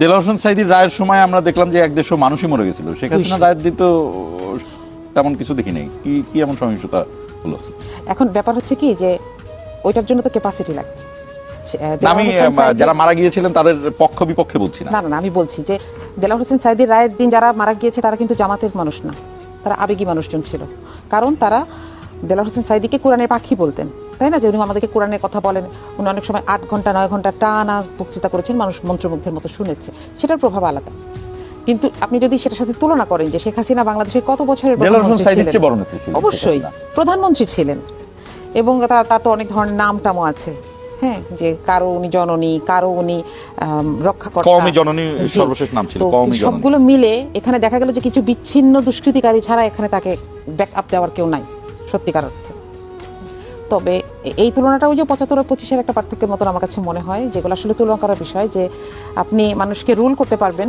হোসেন সাইদির রায়ের সময় আমরা দেখলাম যে এক দেশ মানুষই মরে গেছিল। শেখ হাসিনা রায়ের তেমন কিছু দেখি নাই। কি কি এমন সহিংসতা হলো? এখন ব্যাপার হচ্ছে কি যে ওইটার জন্য তো ক্যাপাসিটি আমি যারা মারা গিয়েছিলেন তাদের পক্ষ বিপক্ষে বলছি না। না আমি বলছি যে দেলার হোসেন সাইদির রায়ের দিন যারা মারা গিয়েছে তারা কিন্তু জামাতের মানুষ না। তারা আবেগী মানুষজন ছিল। কারণ তারা দেলার হোসেন সাইদিকে কোরআনের পাখি বলতেন। তাই না? যে উনি আমাদেরকে কোরআনের কথা বলেন। উনি অনেক সময় আট ঘণ্টা নয় ঘণ্টা টানা বক্তৃতা করেছেন মানুষ মন্ত্রমুগ্ধের মতো শুনেছে। সেটার প্রভাব আলাদা। কিন্তু আপনি যদি সেটার সাথে তুলনা করেন যে শেখ হাসিনা বাংলাদেশের কত বছরের অবশ্যই। প্রধানমন্ত্রী ছিলেন। এবং তা তার তো অনেক ধরনের নাম টামও আছে। হ্যাঁ? যে কারও উনি জননী কারও উনি রক্ষাকর্তা। কওমি জননী সর্বশেষ নাম ছিল, তো কওমি জননী। সবগুলো মিলে এখানে দেখা গেল যে কিছু বিচ্ছিন্ন দুষ্কৃতিকারী ছাড়া এখানে তাকে ব্যাক আপ দেওয়ার কেউ নাই সত্যিকার অর্থে। তবে এই তুলনাটা ওই যে পঁচাত্তর আর পঁচিশের একটা পার্থক্যের মতন আমার কাছে মনে হয়, যেগুলো আসলে তুলনা করার বিষয় যে আপনি মানুষকে রুল করতে পারবেন